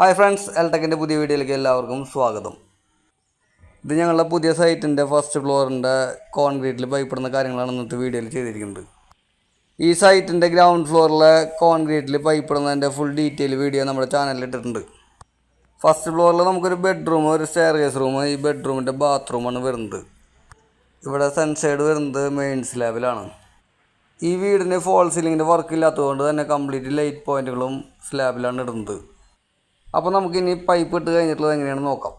Hi friends എൽടെക്കിന്റെ പുതിയ വീഡിയോയിലേക്ക് എല്ലാവർക്കും സ്വാഗതം. ഇത് ഞങ്ങളുടെ പുതിയ സൈറ്റിന്റെ ഫസ്റ്റ് ഫ്ലോറിന്റെ കോൺക്രീറ്റിൽ പൈപ്പിടുന്ന കാര്യങ്ങളാണ് ഇന്നത്തെ വീഡിയോയിൽ ചെയ്തിരിക്കുന്നത്. ഈ സൈറ്റിന്റെ ഗ്രൗണ്ട് ഫ്ലോറിലെ കോൺക്രീറ്റിൽ പൈപ്പിടുന്നതിന്റെ ഫുൾ ഡീറ്റെയിൽ വീഡിയോ നമ്മുടെ ചാനലിൽ ഇട്ടിട്ടുണ്ട്. ഫസ്റ്റ് ഫ്ലോറിൽ നമുക്കൊരു ബെഡ്റൂം ഒരു സ്റ്റെയർകേസ് റൂം ഈ ബെഡ്റൂമിന്റെ ബാത്റൂമാണ് വരുന്നത്. ഇവിടെ സൺസൈഡ് വരുന്നത് മെയിൻ സ്ലാബിലാണ് ഈ വീടിന് ഫോൾ സീലിങ്ങിന്റെ വർക്ക് ഇല്ലാത്തതുകൊണ്ട് തന്നെ കംപ്ലീറ്റ് ലൈറ്റ് പോയിന്റുകളും സ്ലാബിലാണ് ഇടുന്നത്. അപ്പോൾ നമുക്കിനി പൈപ്പ് ഇട്ട് കഴിഞ്ഞിട്ടുള്ളത് എങ്ങനെയാണെന്ന് നോക്കാം.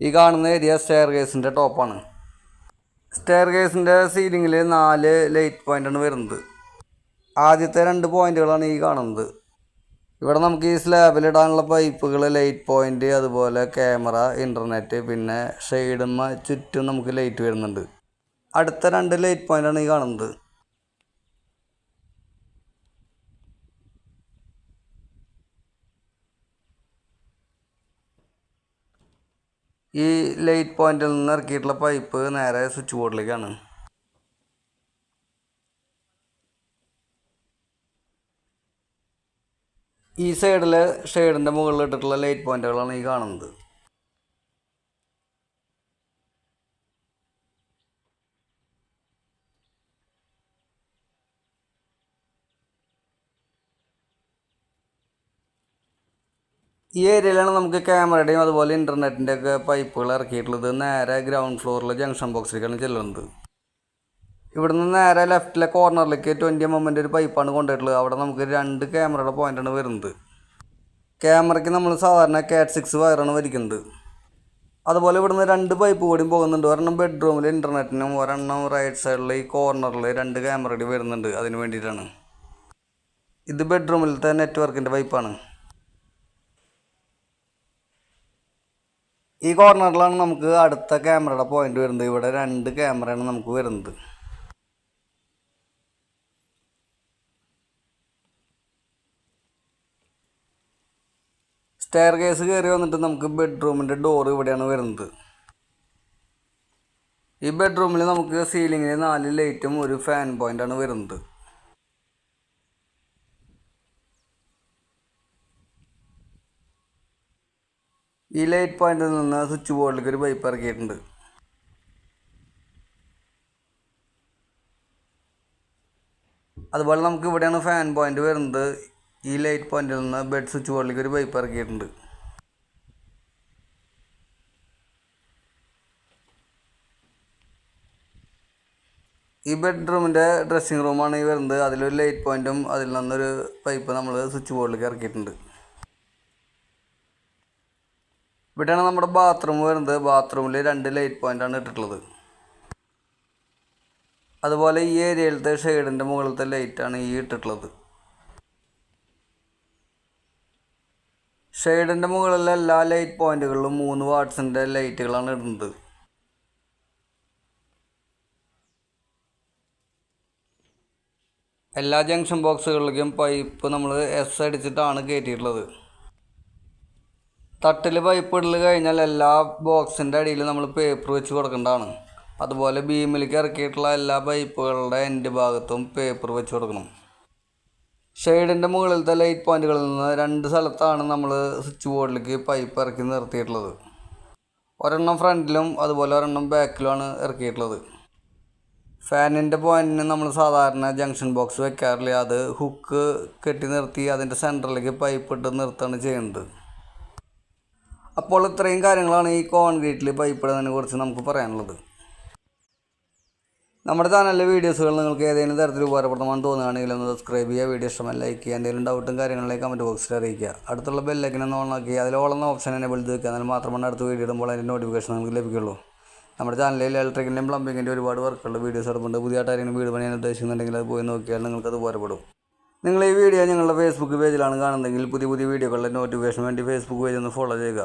ഈ കാണുന്ന ഏരിയ സ്റ്റെയർ കേസിന്റെ ടോപ്പാണ് സ്റ്റെയർ കേസിന്റെ സീലിങ്ങിൽ നാല് ലൈറ്റ് പോയിന്റാണ് വരുന്നത്. ആദ്യത്തെ രണ്ട് പോയിന്റുകളാണ് ഈ കാണുന്നത്. ഇവിടെ നമുക്ക് ഈ സ്ലാബിലിടാനുള്ള പൈപ്പുകൾ ലൈറ്റ് പോയിന്റ് അതുപോലെ ക്യാമറ ഇന്റർനെറ്റ് പിന്നെ ഷെയ്ഡുമ്മ ചുറ്റും നമുക്ക് ലൈറ്റ് വരുന്നുണ്ട്. അടുത്ത രണ്ട് ലൈറ്റ് പോയിന്റാണ് ഈ കാണുന്നത്. ഈ ലൈറ്റ് പോയിന്റിൽ നിന്ന് ഇറക്കിയിട്ടുള്ള പൈപ്പ് നേരെ സ്വിച്ച് ബോർഡിലേക്കാണ് ഈ സൈഡിലെ ഷെയ്ഡിന്റെ മുകളിൽ ഇട്ടിട്ടുള്ള ലൈറ്റ് പോയിന്റുകളാണ് ഈ കാണുന്നത്. ഈ ഏരിയയിലാണ് നമുക്ക് ക്യാമറയുടെയും അതുപോലെ ഇന്റർനെറ്റിന്റെ ഒക്കെ പൈപ്പുകൾ ഇറക്കിയിട്ടുള്ളത്. നേരെ ഗ്രൗണ്ട് ഫ്ലോറിൽ ജംഗ്ഷൻ ബോക്സിലേക്കാണ് ചെല്ലുന്നത്. ഇവിടുന്ന് നേരെ ലെഫ്റ്റിലെ കോർണറിലേക്ക് ട്വന്റി എം എമ്മിന്റെ ഒരു പൈപ്പാണ് കൊണ്ടുപോയിട്ടുള്ളത് അവിടെ നമുക്ക് രണ്ട് ക്യാമറയുടെ പോയിന്റാണ് വരുന്നത്. ക്യാമറയ്ക്ക് നമ്മൾ സാധാരണ കാറ്റ് സിക്സ് വയറാണ് വരിക്കുന്നത് അതുപോലെ ഇവിടുന്ന് രണ്ട് പൈപ്പ് കൂടിയും പോകുന്നുണ്ട്. ഒരെണ്ണം ബെഡ്റൂമിൽ ഇന്റർനെറ്റിനും ഒരെണ്ണം റൈറ്റ് സൈഡിൽ ഈ കോർണറിൽ രണ്ട് ക്യാമറയുടെ വരുന്നുണ്ട്. അതിന് വേണ്ടിയിട്ടാണ്. ഇത് ബെഡ്റൂമിലത്തെ നെറ്റ്വർക്കിന്റെ പൈപ്പാണ് ഈ കോർണറിലാണ് നമുക്ക് അടുത്ത ക്യാമറയുടെ പോയിന്റ് വരുന്നത്. ഇവിടെ രണ്ട് ക്യാമറയാണ് നമുക്ക് വരുന്നത്. സ്റ്റെയർ കേസ് കയറി വന്നിട്ട് നമുക്ക് ബെഡ്റൂമിന്റെ ഡോർ ഇവിടെയാണ് വരുന്നത്. ഈ ബെഡ്റൂമിൽ നമുക്ക് സീലിങ്ങിൽ നാല് ലൈറ്റും ഒരു ഫാൻ പോയിന്റാണ് വരുന്നത്. ഈ ലൈറ്റ് പോയിന്റിൽ നിന്ന് സ്വിച്ച് ബോർഡിലേക്ക് ഒരു പൈപ്പ് ഇറക്കിയിട്ടുണ്ട്. അതുപോലെ നമുക്ക് ഇവിടെയാണ് ഫാൻ പോയിന്റ് വരുന്നത്. ഈ ലൈറ്റ് പോയിന്റിൽ നിന്ന് ബെഡ് സ്വിച്ച് ബോർഡിലേക്ക് ഒരു പൈപ്പ് ഇറക്കിയിട്ടുണ്ട്. ഈ ബെഡ്റൂമിന്റെ ഡ്രസ്സിംഗ് റൂമാണ് ഈ വരുന്നത്. അതിലൊരു ലൈറ്റ് പോയിന്റും അതിൽ നിന്നൊരു പൈപ്പ് നമ്മൾ സ്വിച്ച് ബോർഡിലേക്ക് ഇറക്കിയിട്ടുണ്ട്. ഇവിടെയാണ് നമ്മുടെ ബാത്റൂം വരുന്നത്. ബാത്റൂമിൽ രണ്ട് ലൈറ്റ് പോയിന്റാണ് ഇട്ടിട്ടുള്ളത്. അതുപോലെ ഈ ഏരിയയിലത്തെ ഷെയ്ഡിന്റെ മുകളിലത്തെ ലൈറ്റാണ് ഈ ഇട്ടിട്ടുള്ളത്. ഷെയ്ഡിന്റെ മുകളിലെ എല്ലാ ലൈറ്റ് പോയിന്റുകളിലും മൂന്ന് വാട്ട്സിന്റെ ലൈറ്റുകളാണ് ഇടുന്നത്. എല്ലാ ജംഗ്ഷൻ ബോക്സുകളിലേക്കും പൈപ്പ് നമ്മൾ എസ് അടിച്ചിട്ടാണ് കയറ്റിയിട്ടുള്ളത് തട്ടിൽ പൈപ്പ് ഇടൽ കഴിഞ്ഞാൽ എല്ലാ ബോക്സിന്റെ അടിയിൽ നമ്മൾ പേപ്പർ വെച്ച് കൊടുക്കേണ്ടതാണ്. അതുപോലെ ബീമിലേക്ക് ഇറക്കിയിട്ടുള്ള എല്ലാ പൈപ്പുകളുടെ എൻഡ് ഭാഗത്തും പേപ്പർ വെച്ച് കൊടുക്കണം. ഷെയ്ഡിന്റെ മുകളിലത്തെ ലൈറ്റ് പോയിന്റുകളിൽ നിന്ന് രണ്ട് സ്ഥലത്താണ് നമ്മൾ സ്വിച്ച് ബോർഡിലേക്ക് പൈപ്പ് ഇറക്കി നിർത്തിയിട്ടുള്ളത്. ഒരെണ്ണം ഫ്രണ്ടിലും അതുപോലെ ഒരെണ്ണം ബാക്കിലുമാണ് ഇറക്കിയിട്ടുള്ളത്. ഫാനിന്റെ പോയിന്റിന് നമ്മൾ സാധാരണ ജംഗ്ഷൻ ബോക്സ് വെക്കാറില്ല അത് ഹുക്ക് കെട്ടി നിർത്തി അതിന്റെ സെന്ററിലേക്ക് പൈപ്പ് ഇട്ട് നിർത്തുകയാണ് ചെയ്യുന്നത്. അപ്പോൾ ഇത്രയും കാര്യങ്ങളാണ് ഈ കോൺക്രീറ്റിൽ പൈപ്പ് ഇടുന്നതിനെ കുറിച്ച് നമുക്ക് പറയാനുള്ളത്. നമ്മുടെ ചാനലിലെ വീഡിയോസുകൾ നിങ്ങൾക്ക് ഏതെങ്കിലും തരത്തിൽ ഉപകാരപ്രദമാണെന്ന് തോന്നുകയാണെങ്കിൽ ഒന്ന് സബ്സ്ക്രൈബ് ചെയ്യുക വീഡിയോ ഇഷ്ടമല്ല ലൈക്ക് ചെയ്യുക എന്തെങ്കിലും ഡൗട്ടും കാര്യങ്ങളിലേക്ക് കമന്റ് ബോക്സിൽ അറിയിക്കുക. അടുത്തുള്ള ബെല്ലൈക്കൻ ഒന്ന് ഓണാക്കി അതിൽ ഓളുന്ന ഓപ്ഷൻ എന്നെ വിളിച്ച് വെക്കുക. എന്നാൽ മാത്രമാണ് അടുത്ത വീഡിയോ ഇടുമ്പോൾ അതിന്റെ നോട്ടിഫിക്കേഷൻ നിങ്ങൾക്ക് ലഭിക്കുള്ളൂ നമ്മുടെ ചാനലിൽ ഇലക്ട്രിക്കിന്റെയും പ്ലംബിങ്ങിന്റെ ഒരുപാട് വർക്കുള്ള വീഡിയോസ് എടുപ്പുണ്ട് പുതിയതായിട്ട് ആരെങ്കിലും വീട് പണിയാൻ ഉദ്ദേശിക്കുന്നുണ്ടെങ്കിൽ അത് പോയി നോക്കിയാൽ നിങ്ങൾക്കത് ഉപകാരപ്പെടും. നിങ്ങൾ ഈ വീഡിയോ ഞങ്ങളുടെ ഫേസ്ബുക്ക് പേജിലാണ് കാണുന്നതെങ്കിൽ പുതിയ പുതിയ വീഡിയോകളുടെ നോട്ടിഫിക്കേഷൻ വേണ്ടി ഫേസ്ബുക്ക് പേജ് ഒന്ന് ഫോളോ ചെയ്യുക.